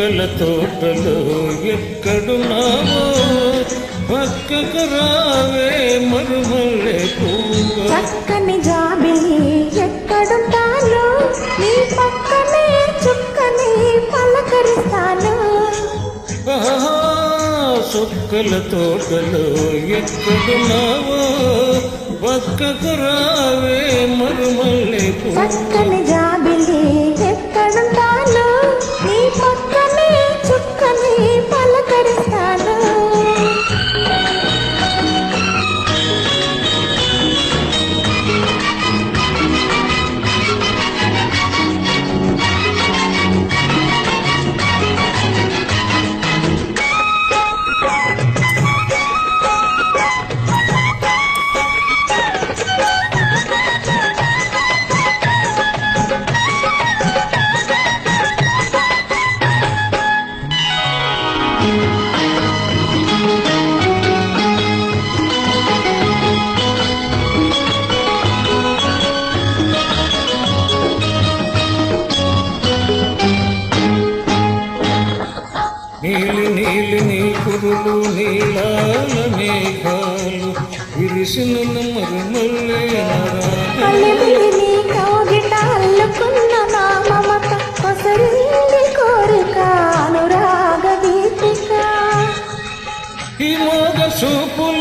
చుక్కల తోటలో ఎక్కడున్నావో పక్కకు రావే మరుమల్లె పువ్వు చక్కని జాబిలి ఎక్కడుంటాను? నీ పక్కనే చుక్కని పలకరిస్తాను. ఆహా, చుక్కల తోటలో ఎక్కడున్నావో పక్కకు రావే మరుమల్లె పువ్వు నీలి నీలి నీ కురులు నీలాల మేఘాలు విరిసిన మరుమల్లే నరాలు. అల్లిమిలి నీ కౌగిట అల్లుకున్న నా మమత కొసరింది కోరిక అనురాగ దీపిక. ఈ మోగ చూపులో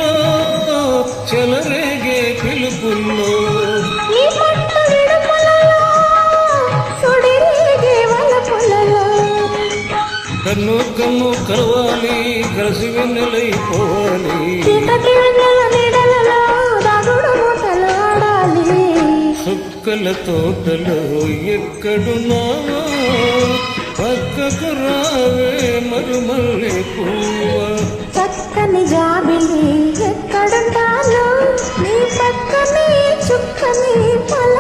కన్ను కన్ను కలవాలి కలిసి వెన్నెలైపోవాలి. సుక్కల తోటలో ఎక్కడున్నావో పక్కకు రావే మరుమల్లె పువ్వ. చక్కని జాబిలి ఎక్కడుంటాను నీ పక్కనే చుక్కని పలకరుస్తాను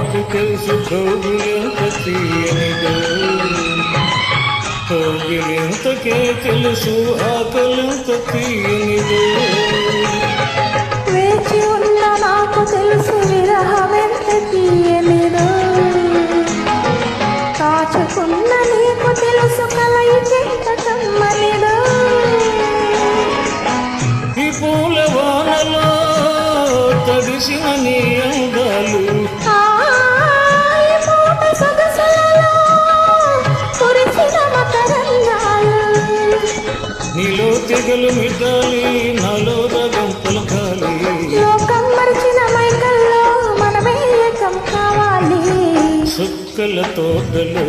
నాకు తెలుసు కౌగిలింత తీయనిదో కౌగిలింతకే తెలుసు ఆకలింత తీయనిదో వేచి ఉన్న నాకు తెలుసు విరహమెంత తీయనిదో కాచుకున్న నీకు తెలుసు కలయికెంత కమ్మనిదో ఈ పూల వానలో తడిసిన నీ అందాలు. తెగలు మిటాలి నాలో రగం పలకాలి. లోకం మరిచిన మైకల్లో మనమే ఏకం కావాలి. సుక్కల తోటలో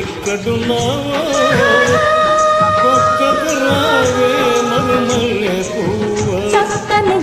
ఎక్కడున్నావో? రావే మరుమల్లె పువ్వ. చక్కని